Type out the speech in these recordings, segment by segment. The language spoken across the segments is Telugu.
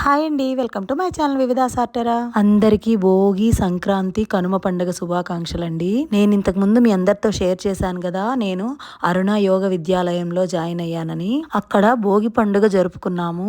హాయ్ అండి వెల్కమ్ టు మై ఛానల్ వివిధ సార్టరా అందరికీ భోగి సంక్రాంతి కనుమ పండుగ శుభాకాంక్షలు అండి నేను ఇంతకు ముందు మీ అందరితో షేర్ చేశాను కదా నేను అరుణ యోగ విద్యాలయంలో జాయిన్ అయ్యానని. అక్కడ భోగి పండుగ జరుపుకున్నాము.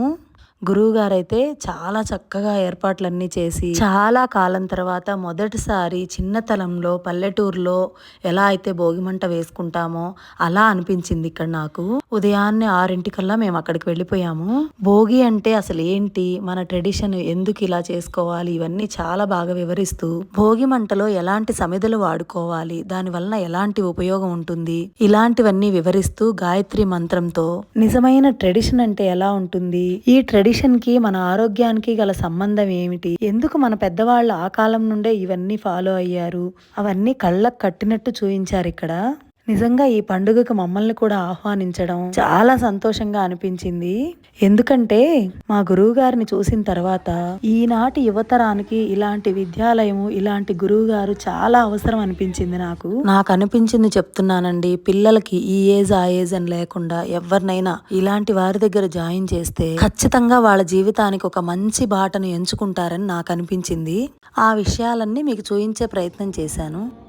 గురువు గారైతే చాలా చక్కగా ఏర్పాట్లన్నీ చేసి చాలా కాలం తర్వాత మొదటిసారి చిన్నతనంలో పల్లెటూరులో ఎలా అయితే భోగిమంట వేసుకుంటామో అలా అనిపించింది ఇక్కడ నాకు. ఉదయాన్నే ఆరింటికల్లా మేము అక్కడికి వెళ్ళిపోయాము. భోగి అంటే అసలు ఏంటి? మన ట్రెడిషన్ ఎందుకు ఇలా చేసుకోవాలి? ఇవన్నీ చాలా బాగా వివరిస్తూ భోగి మంటలో ఎలాంటి సమిధలు వాడుకోవాలి? దాని వలన ఎలాంటి ఉపయోగం ఉంటుంది? ఇలాంటివన్నీ వివరిస్తూ గాయత్రి మంత్రంతో నిజమైన ట్రెడిషన్ అంటే ఎలా ఉంటుంది? ఈ ట్రెడిషన్ ట్రెడిషన్కి మన ఆరోగ్యానికి గల సంబంధం ఏమిటి? ఎందుకు మన పెద్దవాళ్ళు ఆ కాలం నుండే ఇవన్నీ ఫాలో అయ్యారు? అవన్నీ కళ్ళకు కట్టినట్టు చూయించారు ఇక్కడ. నిజంగా ఈ పండుగకు మమ్మల్ని కూడా ఆహ్వానించడం చాలా సంతోషంగా అనిపించింది. ఎందుకంటే మా గురువు గారిని చూసిన తర్వాత ఈనాటి యువతరానికి ఇలాంటి విద్యాలయము ఇలాంటి గురువు గారు చాలా అవసరం అనిపించింది నాకు. నాకు అనిపించింది చెప్తున్నానండి పిల్లలకి ఈ ఏజ్ ఆ ఏజ్ అని లేకుండా ఎవరినైనా ఇలాంటి వారి దగ్గర జాయిన్ చేస్తే ఖచ్చితంగా వాళ్ళ జీవితానికి ఒక మంచి బాటను ఎంచుకుంటారని నాకు అనిపించింది. ఆ విషయాలన్నీ మీకు చూయించే ప్రయత్నం చేశాను.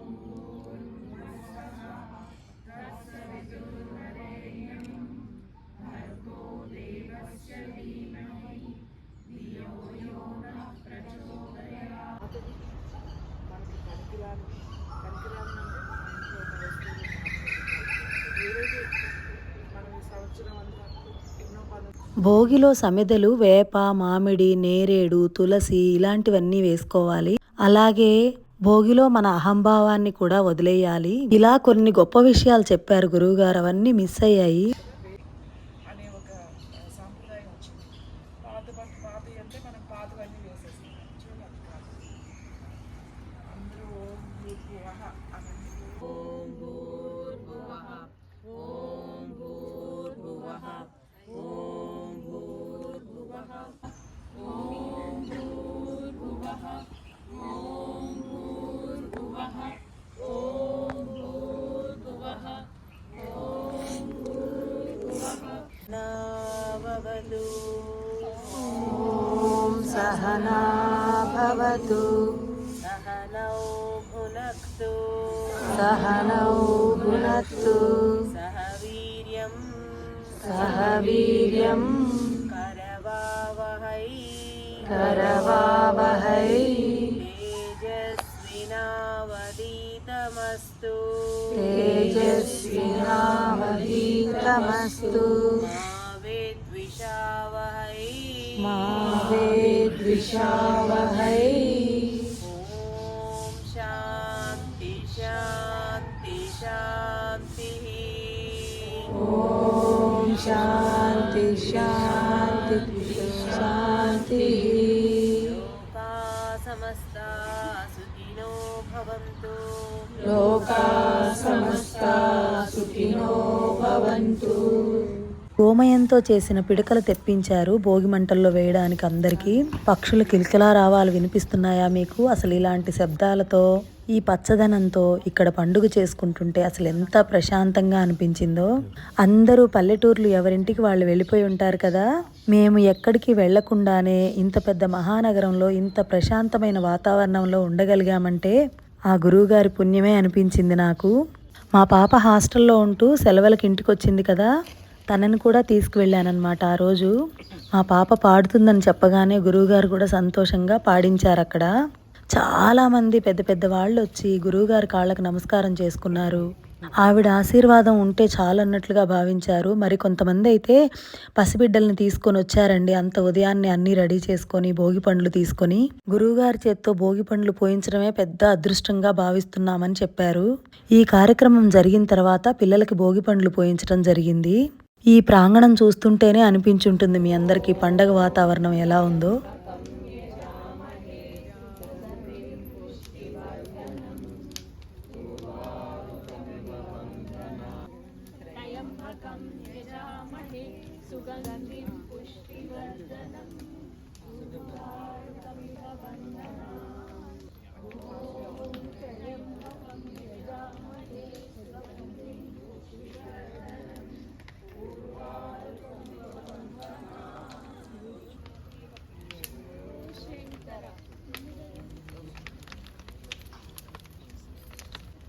భోగిలో సమిదలు వేప మామిడి నేరేడు తులసి ఇలాంటివన్నీ వేసుకోవాలి. అలాగే భోగిలో మన అహంభావాన్ని కూడా వదిలేయాలి. ఇలా కొన్ని గొప్ప విషయాలు చెప్పారు గురువుగారు అవన్నీ మిస్ అయ్యాయి. सहनौ गुणस्तु सहवीर्यं सहवीर्यं करवावहै करवावहै तेजस्विनावदीतमस्तु तेजस्विनावदीतमस्तु मा वे द्विषावहै शान्ति शान्ति शान्तिः लोका समस्ता सुखिनो भवन्तु लोका समस्ता सुखिनो भवन्तु గోమయంతో చేసిన పిడకలు తెప్పించారు భోగి మంటల్లో వేయడానికి అందరికీ. పక్షులు కిలకిలా రావాలు వినిపిస్తున్నాయా మీకు? అసలు ఇలాంటి శబ్దాలతో ఈ పచ్చదనంతో ఇక్కడ పండుగ చేసుకుంటుంటే అసలు ఎంత ప్రశాంతంగా అనిపించిందో. అందరూ పల్లెటూర్లు ఎవరింటికి వాళ్ళు వెళ్ళిపోయి ఉంటారు కదా. మేము ఎక్కడికి వెళ్ళకుండానే ఇంత పెద్ద మహానగరంలో ఇంత ప్రశాంతమైన వాతావరణంలో ఉండగలిగామంటే ఆ గురువుగారి పుణ్యమే అనిపించింది నాకు. మా పాప హాస్టల్లో ఉంటూ సెలవులకి ఇంటికి వచ్చింది కదా. తనని కూడా తీసుకువెళ్ళానమాట ఆ రోజు. మా పాప పాడుతుందని చెప్పగానే గురువుగారు కూడా సంతోషంగా పాడించారు అక్కడ చాలామంది పెద్ద పెద్ద వాళ్ళు వచ్చి గురువుగారి కాళ్ళకు నమస్కారం చేసుకున్నారు. ఆవిడ ఆశీర్వాదం ఉంటే చాలన్నట్లుగా భావించారు. మరి కొంతమంది అయితే పసిబిడ్డల్ని తీసుకొని వచ్చారండి. అంత ఉదయాన్నే అన్ని రెడీ చేసుకొని భోగి పండ్లు తీసుకొని. గురువుగారి చేత్తో భోగి పండ్లు పోయించడమే పెద్ద అదృష్టంగా భావిస్తున్నామని చెప్పారు. ఈ కార్యక్రమం జరిగిన తర్వాత పిల్లలకి భోగి పండ్లు పోయించడం జరిగింది. ఈ ప్రాంగణం చూస్తుంటేనే అనిపించుంటుంది మీ అందరికీ పండగ వాతావరణం ఎలా ఉందో.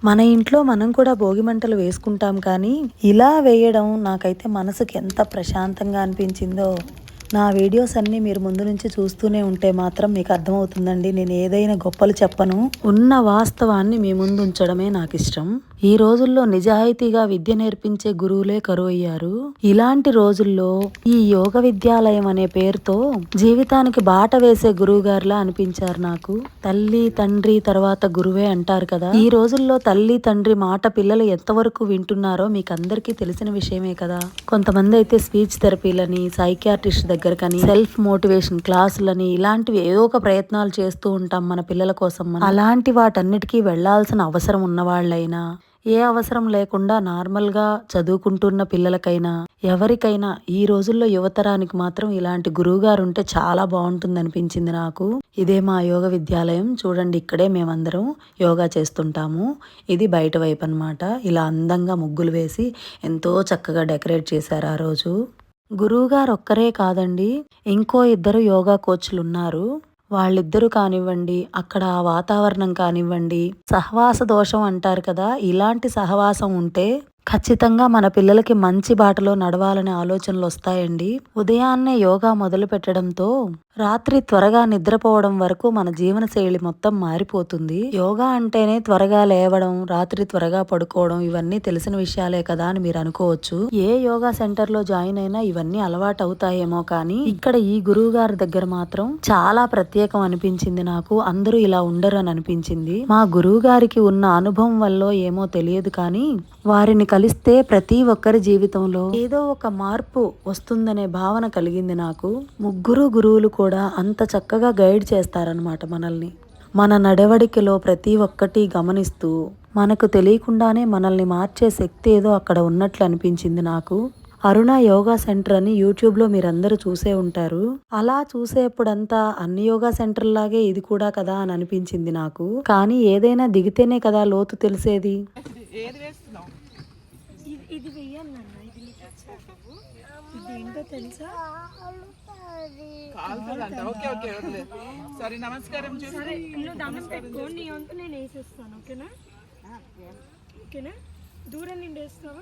మన ఇంట్లో మనం కూడా భోగి మంటలు వేసుకుంటాం కానీ ఇలా వేయడం నాకైతే మనసుకి ఎంత ప్రశాంతంగా అనిపించిందో. నా వీడియోస్ అన్నీ మీరు ముందు నుంచి చూస్తూనే ఉంటే మాత్రం మీకు అర్థమవుతుందండి. నేను ఏదైనా గొప్పలు చెప్పను. ఉన్న వాస్తవాన్ని మీ ముందు ఉంచడమే నాకు ఇష్టం ఈ రోజుల్లో నిజాయితీగా విద్య నేర్పించే గురువులే కరువు అయ్యారు ఇలాంటి రోజుల్లో ఈ యోగ విద్యాలయం అనే పేరుతో జీవితానికి బాట వేసే గురువు గారిలా అనిపించారు నాకు. తల్లి తండ్రి తర్వాత గురువే అంటారు కదా. ఈ రోజుల్లో తల్లి తండ్రి మాట పిల్లలు ఎంతవరకు వింటున్నారో మీకు అందరికీ తెలిసిన విషయమే కదా. కొంతమంది అయితే స్పీచ్ థెరపీలని సైకియాట్రిస్ట్ దగ్గరకని సెల్ఫ్ మోటివేషన్ క్లాసులని ఇలాంటివి ఏదో ఒక ప్రయత్నాలు చేస్తూ ఉంటాం మన పిల్లల కోసం అలాంటి వాటన్నిటికీ వెళ్ళాల్సిన అవసరం ఉన్న వాళ్ళైనా ఏ అవసరం లేకుండా నార్మల్గా చదువుకుంటున్న పిల్లలకైనా ఎవరికైనా ఈ రోజుల్లో యువతరానికి మాత్రం ఇలాంటి గురువుగారు ఉంటే చాలా బాగుంటుంది అనిపించింది నాకు. ఇదే మా యోగ విద్యాలయం. చూడండి ఇక్కడే మేమందరం యోగా చేస్తుంటాము. ఇది బయట వైపు అనమాట ఇలా అందంగా ముగ్గులు వేసి ఎంతో చక్కగా డెకరేట్ చేశారు ఆ రోజు. గురువుగారు ఒక్కరే కాదండి ఇంకో ఇద్దరు యోగా కోచ్లు ఉన్నారు వాళ్ళిద్దరూ కానివ్వండి అక్కడ ఆ వాతావరణం కానివ్వండి సహవాస దోషం అంటారు కదా ఇలాంటి సహవాసం ఉంటే ఖచ్చితంగా మన పిల్లలకి మంచి బాటలో నడవాలనే ఆలోచనలు వస్తాయండి. ఉదయాన్నే యోగా మొదలు పెట్టడంతో రాత్రి త్వరగా నిద్రపోవడం వరకు మన జీవన శైలి మొత్తం మారిపోతుంది. యోగా అంటేనే త్వరగా లేవడం రాత్రి త్వరగా పడుకోవడం ఇవన్నీ తెలిసిన విషయాలే కదా అని మీరు అనుకోవచ్చు. ఏ యోగా సెంటర్లో జాయిన్ అయినా ఇవన్నీ అలవాటు అవుతాయేమో కానీ ఇక్కడ ఈ గురువు గారి దగ్గర మాత్రం చాలా ప్రత్యేకం అనిపించింది నాకు. అందరూ ఇలా ఉండరు అని అనిపించింది. మా గురువు గారికి ఉన్న అనుభవం వల్ల ఏమో తెలియదు కానీ వారిని కలిస్తే ప్రతి ఒక్కరి జీవితంలో ఏదో ఒక మార్పు వస్తుందనే భావన కలిగింది నాకు. ముగ్గురు గురువులు కూడా అంత చక్కగా గైడ్ చేస్తారనమాట మనల్ని. మన నడవడికలో ప్రతి ఒక్కటి గమనిస్తూ మనకు తెలియకుండానే మనల్ని మార్చే శక్తి ఏదో అక్కడ ఉన్నట్లు అనిపించింది నాకు. అరుణ యోగా సెంటర్ అని యూట్యూబ్లో మీరందరూ చూసే ఉంటారు. అలా చూసేప్పుడంతా అన్ని యోగా సెంటర్ లాగే ఇది కూడా కదా అని అనిపించింది నాకు. కానీ ఏదైనా దిగితేనే కదా లోతు తెలిసేది ఏది వేస్తున్నావు ఇది ఇది వెయ్యాలి నాన్న ఇది నీకు వచ్చా ఇది ఏంటో తెలుసా? ఓకే ఓకే వదిలే. సరే నమస్కారం చూసి సరే నువ్వు దండం పెట్టుకో. నీ వంతు నేను వేసేస్తాను ఓకేనా? ఓకేనా? దూరం నుండి వేస్తావా?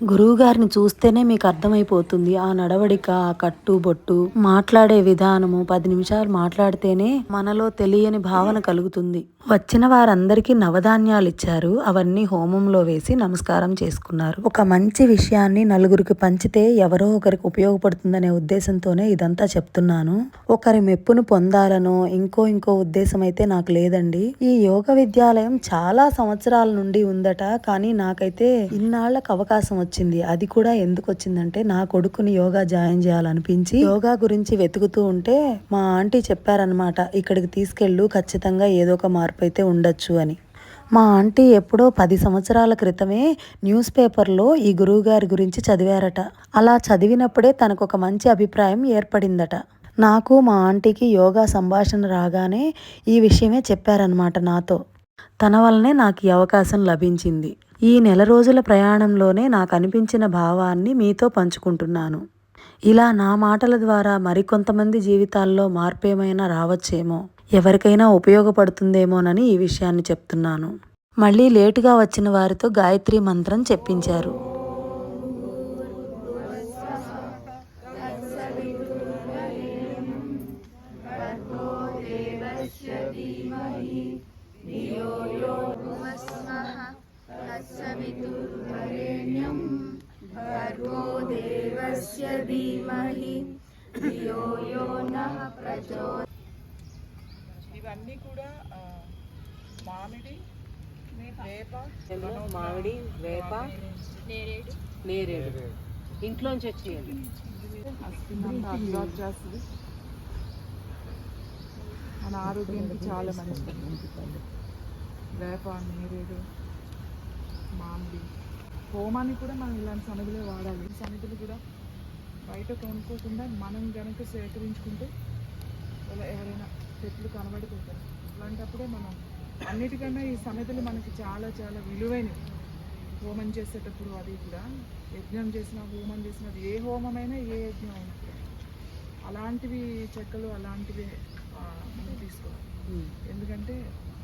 గురువుగారిని చూస్తేనే మీకు అర్థమైపోతుంది. ఆ నడవడిక ఆ కట్టు బొట్టు మాట్లాడే విధానము పది నిమిషాలు మాట్లాడితేనే మనలో తెలియని భావన కలుగుతుంది. వచ్చిన వారందరికీ నవధాన్యాలు ఇచ్చారు. అవన్నీ హోమంలో వేసి నమస్కారం చేసుకున్నారు. ఒక మంచి విషయాన్ని నలుగురికి పంచితే ఎవరో ఒకరికి ఉపయోగపడుతుందనే ఉద్దేశంతోనే ఇదంతా చెప్తున్నాను. ఒకరి మెప్పును పొందాలనో ఇంకో ఇంకో ఉద్దేశం అయితే నాకు లేదండి. ఈ యోగ విద్యాలయం చాలా సంవత్సరాల నుండి ఉందట కానీ నాకైతే ఇన్నాళ్ళకు అవకాశం వచ్చింది. అది కూడా ఎందుకు వచ్చిందంటే నా కొడుకుని యోగా జాయిన్ చేయాలనిపించి యోగా గురించి వెతుకుతూ ఉంటే మా ఆంటీ చెప్పారనమాట ఇక్కడికి తీసుకెళ్ళు ఖచ్చితంగా ఏదో ఒక మార్పు అయితే ఉండొచ్చు అని. మా ఆంటీ ఎప్పుడో పది సంవత్సరాల క్రితమే న్యూస్ పేపర్లో ఈ గురువుగారి గురించి చదివారట. అలా చదివినప్పుడే తనకు ఒక మంచి అభిప్రాయం ఏర్పడిందట. నాకు మా ఆంటీకి యోగా సంభాషణ రాగానే ఈ విషయమే చెప్పారనమాట నాతో. తన వల్లనే నాకు ఈ అవకాశం లభించింది. ఈ నెల రోజుల ప్రయాణంలోనే నాకు అనిపించిన భావాన్ని మీతో పంచుకుంటున్నాను ఇలా నా మాటల ద్వారా మరికొంతమంది జీవితాల్లో మార్పేమైనా రావచ్చేమో ఎవరికైనా ఉపయోగపడుతుందేమోనని ఈ విషయాన్ని చెప్తున్నాను మళ్ళీ లేటుగా వచ్చిన వారితో గాయత్రి మంత్రం చెప్పించారు ఇవన్నీ కూడా మామిడి వేప. మామిడి వేప నేరేడు. ఇంట్లోంచి వచ్చేయండి. అంతా అబ్జార్బ్ చేస్తుంది మన ఆరోగ్యానికి చాలా మంచిది. వేప నేరేడు మామిడి. హోమాన్ని కూడా మనం ఇలాంటి సమిధిలో వాడాలి. సమిధులు కూడా బయట కొనుక్కోకుండా మనం కనుక సేకరించుకుంటే ఇలా ఎవరైనా చెట్లు కనబడిపోతారు. అలాంటప్పుడే మనం అన్నిటికన్నా ఈ సమిధులు మనకి చాలా చాలా విలువైనవి. హోమం చేసేటప్పుడు అది కూడా యజ్ఞం చేసిన హోమం చేసిన ఏ హోమమైనా ఏ యజ్ఞం అయినా అలాంటివి చెక్కలు అలాంటివి మనం తీసుకోవాలి. ఎందుకంటే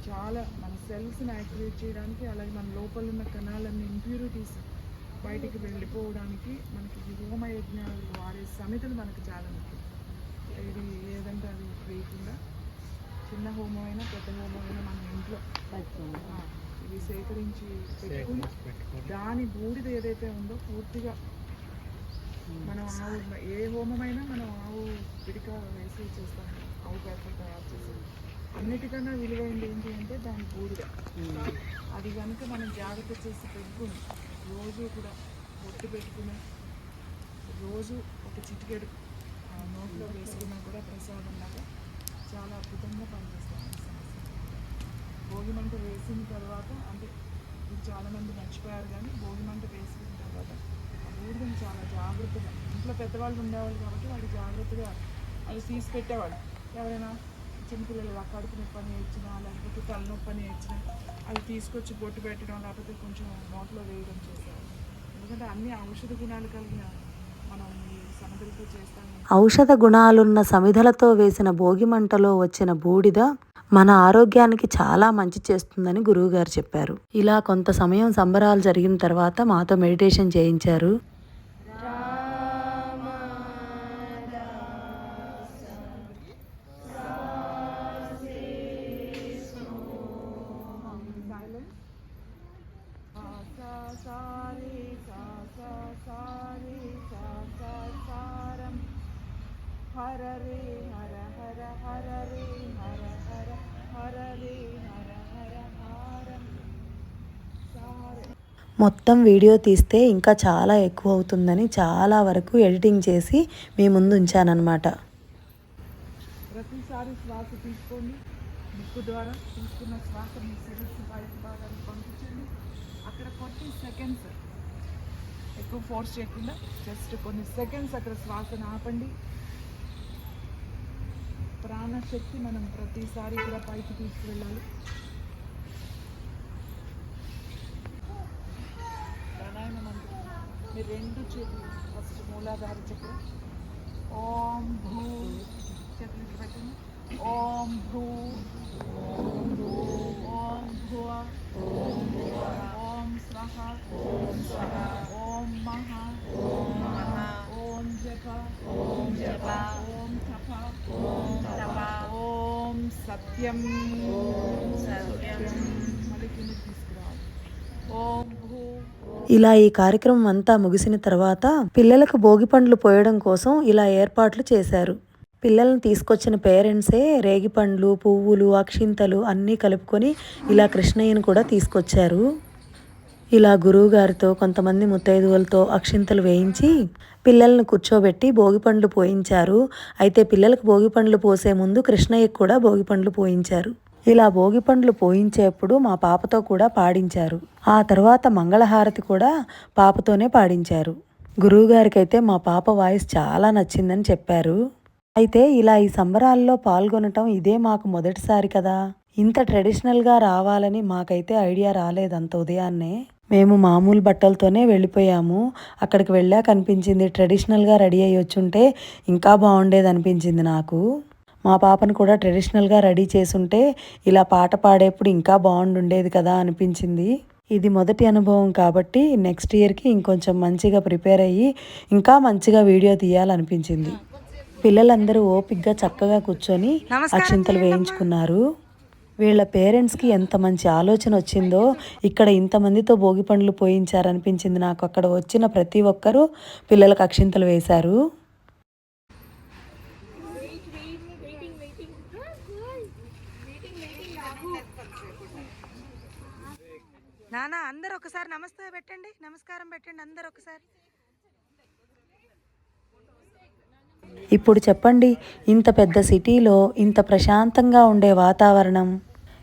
చాలా మన సెల్స్ని యాక్టివేట్ చేయడానికి అలాగే మన లోపల ఉన్న కణాలన్నీ ఇంప్యూరిటీస్ బయటికి వెళ్ళిపోవడానికి మనకి ఈ హోమ యజ్ఞాలు వాడే సమితులు మనకు చాలా ముఖ్యం. ఇది ఏదంటే అది వేయకుండా చిన్న హోమమైనా పెద్ద హోమమైనా మన ఇంట్లో ఇవి సేకరించి పెట్టుకుని దాని బూడిద ఏదైతే ఉందో పూర్తిగా మనం ఆవు ఏ హోమమైనా మనం ఆవు పిడిక వేసి చేస్తాం. ఆవు పేపర్ తయారు చేసి. అన్నిటికన్నా విలువైనది ఏంటి అంటే దాని బూడిద. అది కనుక మనం జాగ్రత్త చేసి పెట్టుకుని రోజు కూడా బొట్టు పెట్టుకుని రోజు ఒక చిటికెడు ఆ, నోట్లో వేసుకున్నా కూడా ప్రసాదం లాగా చాలా అద్భుతంగా పనిచేస్తాం భోగి మంట వేసిన తర్వాత అంటే చాలామంది మర్చిపోయారు కానీ భోగి మంట వేసిన తర్వాత ఆ చాలా జాగ్రత్తగా ఇంట్లో పెద్దవాళ్ళు ఉండేవాళ్ళు కాబట్టి వాళ్ళు జాగ్రత్తగా అది తీసి పెట్టేవాళ్ళు. ఎవరైనా చిన్నపిల్లలు ఇలా కడుపు పని అని లేకపోతే తలనొప్పి అని ఇచ్చినా అది తీసుకొచ్చి బొట్టు పెట్టడం లేకపోతే కొంచెం నోట్లో వేయడం చేశారు ఎందుకంటే అన్ని ఔషధ గుణాలు కలిగిన మనం ఈ చేస్తాము. ఔషధ గుణాలున్న సమిధలతో వేసిన భోగి మంటలో వచ్చిన బూడిద మన ఆరోగ్యానికి చాలా మంచి చేస్తుందని గురువుగారు చెప్పారు. ఇలా కొంత సమయం సంబరాలు జరిగిన తర్వాత మాతో మెడిటేషన్ చేయించారు. Hara hara re hara hara hara re hara hara haram. Sa re. మొత్తం వీడియో తీస్తే ఇంకా చాలా ఎక్కువ అవుతుందని చాలా వరకు ఎడిటింగ్ చేసి మీ ముందు ఉంచానన్నమాట ప్రతిసారి శ్వాస తీసుకోండి ముక్కు ద్వారా తీసుకున్న శ్వాస మీ శిరస్సు బయట భాగానికి పంపించండి అక్కడ కొన్ని సెకండ్స్ ఎక్కువ ఫోర్స్ చేయకుండా జస్ట్ కొన్ని సెకండ్స్ అక్కడ శ్వాసను ఆపండి ప్రాణశక్తి మనం ప్రతిసారి కూడా పైకి తీసుకువెళ్ళాలి. ప్రాణాయామం మంత్రం మీరు రెండు చేతులు ఫస్ట్ మూలాధార చక్రం. ఓం భూ చేతులు ఇట్లా పెట్టండి. ఓం భూ ఓం భూ ఓం భువ ఓం స్వహ ఓం స్వహ ఓం మహ ఓం మహ ఓం జప ఓం జప ఓం తప ఓం తప ఓం సత్యం. ఇలా ఈ కార్యక్రమం అంతా ముగిసిన తర్వాత పిల్లలకు భోగి పండ్లు పోయడం కోసం ఇలా ఏర్పాట్లు చేశారు. పిల్లల్ని తీసుకొచ్చిన పేరెంట్సే రేగి పండ్లు పువ్వులు అక్షింతలు అన్నీ కలుపుకొని ఇలా కృష్ణయ్యను కూడా తీసుకొచ్చారు. ఇలా గురువుగారితో కొంతమంది ముత్తైదువులతో అక్షింతలు వేయించి పిల్లల్ని కూర్చోబెట్టి భోగి పండ్లు పోయించారు. అయితే పిల్లలకు భోగి పండ్లు పోసే ముందు కృష్ణయ్యకు కూడా భోగి పండ్లు పోయించారు. ఇలా భోగి పండ్లు పోయించేప్పుడు మా పాపతో కూడా పాడించారు. ఆ తర్వాత మంగళహారతి కూడా పాపతోనే పాడించారు. గురువుగారికైతే మా పాప వాయిస్ చాలా నచ్చిందని చెప్పారు. అయితే ఇలా ఈ సంబరాల్లో పాల్గొనటం ఇదే మాకు మొదటిసారి కదా. ఇంత ట్రెడిషనల్గా రావాలని మాకైతే ఐడియా రాలేదంత ఉదయాన్నే. మేము మామూలు బట్టలతోనే వెళ్ళిపోయాము. అక్కడికి వెళ్ళాక అనిపించింది ట్రెడిషనల్గా రెడీ అయ్యి వచ్చుంటే ఇంకా బాగుండేది అనిపించింది నాకు. మా పాపను కూడా ట్రెడిషనల్గా రెడీ చేసుంటే ఇలా పాట పాడేప్పుడు ఇంకా బాగుండుండేది కదా అనిపించింది. ఇది మొదటి అనుభవం కాబట్టి నెక్స్ట్ ఇయర్కి ఇంకొంచెం మంచిగా ప్రిపేర్ అయ్యి ఇంకా మంచిగా వీడియో తీయాలనిపించింది. పిల్లలందరూ ఓపిగ్గా చక్కగా కూర్చొని అక్షింతలు వేయించుకున్నారు. వీళ్ళ పేరెంట్స్కి ఎంత మంచి ఆలోచన వచ్చిందో ఇక్కడ ఇంతమందితో భోగి పండ్లు పోయించారనిపించింది. నాకు అక్కడ వచ్చిన ప్రతి ఒక్కరూ పిల్లలకు అక్షింతలు వేశారు. నానా అందరు ఒకసారి నమస్తే పెట్టండి. నమస్కారం పెట్టండి అందరు ఒకసారి. ఇప్పుడు చెప్పండి ఇంత పెద్ద సిటీలో ఇంత ప్రశాంతంగా ఉండే వాతావరణం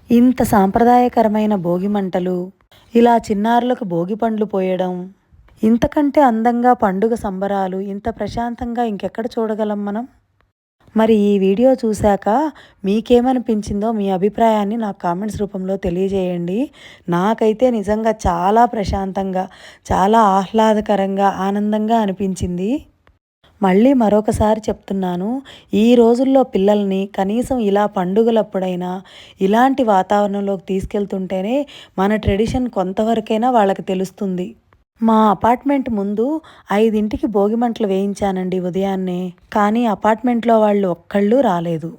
ఇంత సాంప్రదాయకరమైన భోగి మంటలు ఇలా చిన్నారులకు భోగి పండ్లు పోయడం ఇంతకంటే అందంగా పండుగ సంబరాలు ఇంత ప్రశాంతంగా ఇంకెక్కడ చూడగలం మనం? మరి ఈ వీడియో చూశాక మీకేమనిపించిందో మీ అభిప్రాయాన్ని నాకు కామెంట్స్ రూపంలో తెలియజేయండి. నాకైతే నిజంగా చాలా ప్రశాంతంగా చాలా ఆహ్లాదకరంగా ఆనందంగా అనిపించింది. మళ్ళీ మరొకసారి చెప్తున్నాను ఈ రోజుల్లో పిల్లల్ని కనీసం ఇలా పండుగలప్పుడైనా ఇలాంటి వాతావరణంలోకి తీసుకెళ్తుంటేనే మన ట్రెడిషన్ కొంతవరకైనా వాళ్ళకి తెలుస్తుంది. మా అపార్ట్మెంట్ ముందు ఐదింటికి భోగిమంటలు వేయించానండి ఉదయాన్నే కానీ అపార్ట్మెంట్లో వాళ్ళు ఒక్కళ్ళు రాలేదు.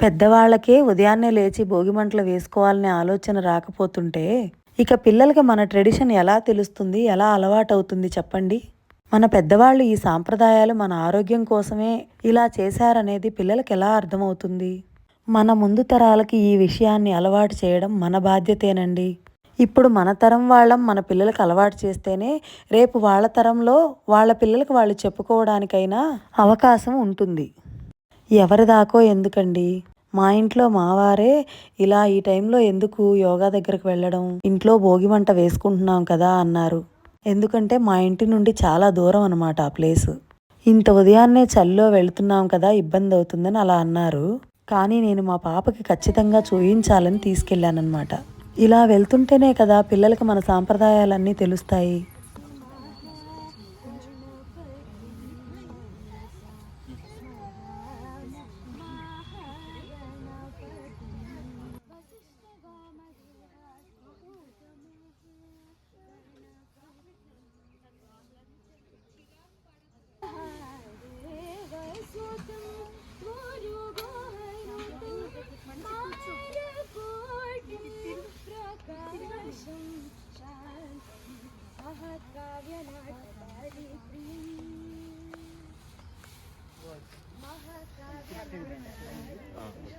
పెద్దవాళ్ళకే ఉదయాన్నే లేచి భోగిమంటలు వేసుకోవాలనే ఆలోచన రాకపోతుంటే ఇక పిల్లలకి మన ట్రెడిషన్ ఎలా తెలుస్తుంది ఎలా అలవాటవుతుంది చెప్పండి? మన పెద్దవాళ్ళు ఈ సాంప్రదాయాలు మన ఆరోగ్యం కోసమే ఇలా చేశారనేది పిల్లలకి ఎలా అర్థమవుతుంది? మన ముందు తరాలకి ఈ విషయాన్ని అలవాటు చేయడం మన బాధ్యతేనండి. ఇప్పుడు మన తరం వాళ్ళం మన పిల్లలకు అలవాటు చేస్తేనే రేపు వాళ్ళ తరంలో వాళ్ళ పిల్లలకు వాళ్ళు చెప్పుకోవడానికైనా అవకాశం ఉంటుంది. ఎవరిదాకో ఎందుకండి? మా ఇంట్లో మావారే ఇలా ఈ టైంలో ఎందుకు యోగా దగ్గరకు వెళ్ళడం? ఇంట్లో భోగి మంట వేసుకుంటున్నాం కదా అన్నారు. ఎందుకంటే మా ఇంటి నుండి చాలా దూరం అనమాట ఆ ప్లేస్. ఇంత ఉదయాన్నే చల్లో వెళుతున్నాం కదా ఇబ్బంది అవుతుందని అలా అన్నారు. కానీ నేను మా పాపకి ఖచ్చితంగా చూయించాలని తీసుకెళ్ళానమాట ఇలా వెళ్తుంటేనే కదా పిల్లలకి మన సాంప్రదాయాలన్నీ తెలుస్తాయి.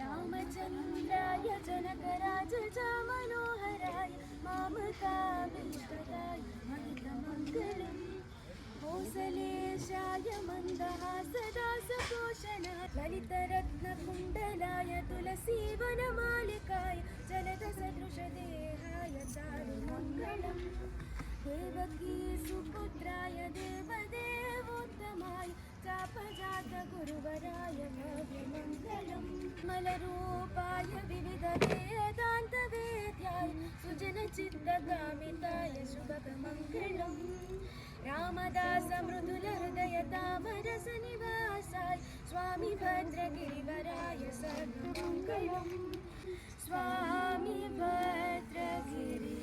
रामचन्द्राय जनकराज मनोहराय मामकाभीष्टदाय मङ्गलम् कोसलेशाय मन्दहासदासपोषणाय ललितरत्नकुण्डलाय तुलसीवनमालिकाय जलदसदृशदेहाय चारुमङ्गलम्। देवकी सुपुत्राय देवदेवोत्तमाय। കാപ്പജാത ഗുരുവരായ ഭവ്യമംഗളം മലരൂപായ വിവിധ വേദാന്ത വേദ്യായ സുജന ചിത്തകാമിതായ ശുഭമംഗളം രാമദാസ മൃദുല ഹൃദയ താമരസ നിവാസായ സ്വാമി ഭദ്രഗിരിവരായ സർവമംഗളം സ്വാമി ഭദ്രഗിരി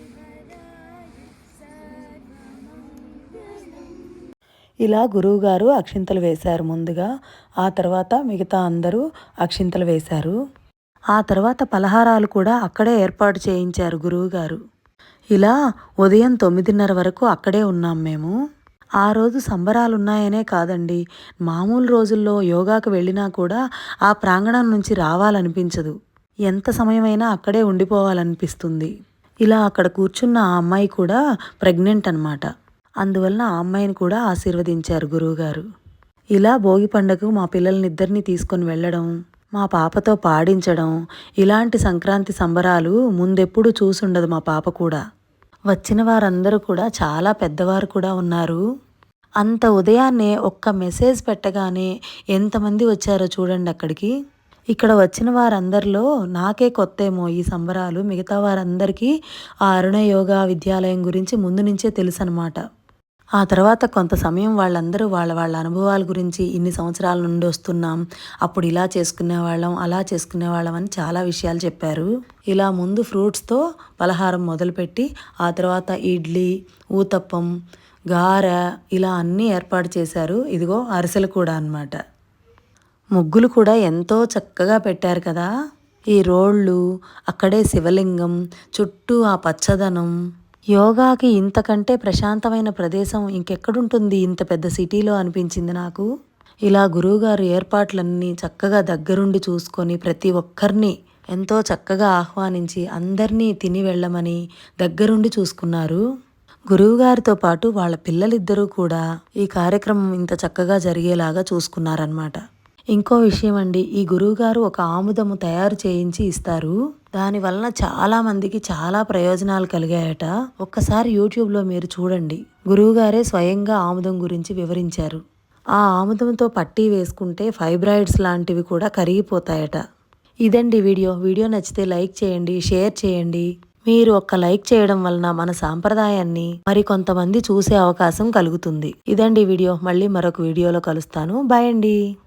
ఇలా గురువుగారు అక్షింతలు వేశారు ముందుగా. ఆ తర్వాత మిగతా అందరూ అక్షింతలు వేశారు. ఆ తర్వాత పలహారాలు కూడా అక్కడే ఏర్పాటు చేయించారు గురువుగారు. ఇలా ఉదయం తొమ్మిదిన్నర వరకు అక్కడే ఉన్నాం మేము. ఆ రోజు సంబరాలున్నాయనే కాదండి. మామూలు రోజుల్లో యోగాకు వెళ్ళినా కూడా ఆ ప్రాంగణం నుంచి రావాలనిపించదు. ఎంత సమయమైనా అక్కడే ఉండిపోవాలనిపిస్తుంది. ఇలా అక్కడ కూర్చున్న ఆ అమ్మాయి కూడా ప్రెగ్నెంట్ అన్నమాట. అందువలన ఆ అమ్మాయిని కూడా ఆశీర్వదించారు గురువుగారు. ఇలా భోగి పండుగకు మా పిల్లల్నిద్దరిని తీసుకొని వెళ్ళడం మా పాపతో పాడించడం ఇలాంటి సంక్రాంతి సంబరాలు ముందెప్పుడు చూసుండదు మా పాప కూడా. వచ్చిన వారందరూ కూడా చాలా పెద్దవారు కూడా ఉన్నారు. అంత ఉదయాన్నే ఒక్క మెసేజ్ పెట్టగానే ఎంతమంది వచ్చారో చూడండి అక్కడికి. ఇక్కడ వచ్చిన వారందరిలో నాకే కొత్తేమో ఈ సంబరాలు మిగతా వారందరికీ ఆ అరుణ యోగా విద్యాలయం గురించి ముందు నుంచే తెలుసు అనమాట ఆ తర్వాత కొంత సమయం వాళ్ళందరూ వాళ్ళ వాళ్ళ అనుభవాల గురించి ఇన్ని సంవత్సరాల నుండి వస్తున్నాం అప్పుడు ఇలా చేసుకునేవాళ్ళం అలా చేసుకునేవాళ్ళం అని చాలా విషయాలు చెప్పారు. ఇలా ముందు ఫ్రూట్స్తో పలహారం మొదలుపెట్టి ఆ తర్వాత ఇడ్లీ ఊతప్పం గారె ఇలా అన్నీ ఏర్పాటు చేశారు. ఇదిగో అరిసెలు కూడా అన్నమాట. ముగ్గులు కూడా ఎంతో చక్కగా పెట్టారు కదా. ఈ రోళ్ళు అక్కడే శివలింగం చుట్టూ ఆ పచ్చదనం యోగాకి ఇంతకంటే ప్రశాంతమైన ప్రదేశం ఇంకెక్కడుంటుంది? ఇంత పెద్ద సిటీలో అనిపించింది నాకు. ఇలా గురువుగారు ఏర్పాట్లన్నీ చక్కగా దగ్గరుండి చూసుకొని ప్రతి ఒక్కరిని ఎంతో చక్కగా ఆహ్వానించి అందరినీ తిని వెళ్ళమని దగ్గరుండి చూసుకున్నారు. గురువుగారితో పాటు వాళ్ళ పిల్లలిద్దరూ కూడా ఈ కార్యక్రమం ఇంత చక్కగా జరిగేలాగా చూసుకున్నారనమాట ఇంకో విషయం అండి ఈ గురువుగారు ఒక ఆముదము తయారు చేయించి ఇస్తారు. దాని వలన చాలా మందికి చాలా ప్రయోజనాలు కలిగాయట. ఒక్కసారి యూట్యూబ్లో మీరు చూడండి. గురువుగారే స్వయంగా ఆముదం గురించి వివరించారు. ఆ ఆముదంతో పట్టీ వేసుకుంటే ఫైబ్రాయిడ్స్ లాంటివి కూడా కరిగిపోతాయట. ఇదండి వీడియో. వీడియో నచ్చితే లైక్ చేయండి షేర్ చేయండి. మీరు ఒక్క లైక్ చేయడం వలన మన సాంప్రదాయాన్ని మరికొంతమంది చూసే అవకాశం కలుగుతుంది. ఇదండి వీడియో. మళ్ళీ మరొక వీడియోలో కలుస్తాను. బాయ్ అండి.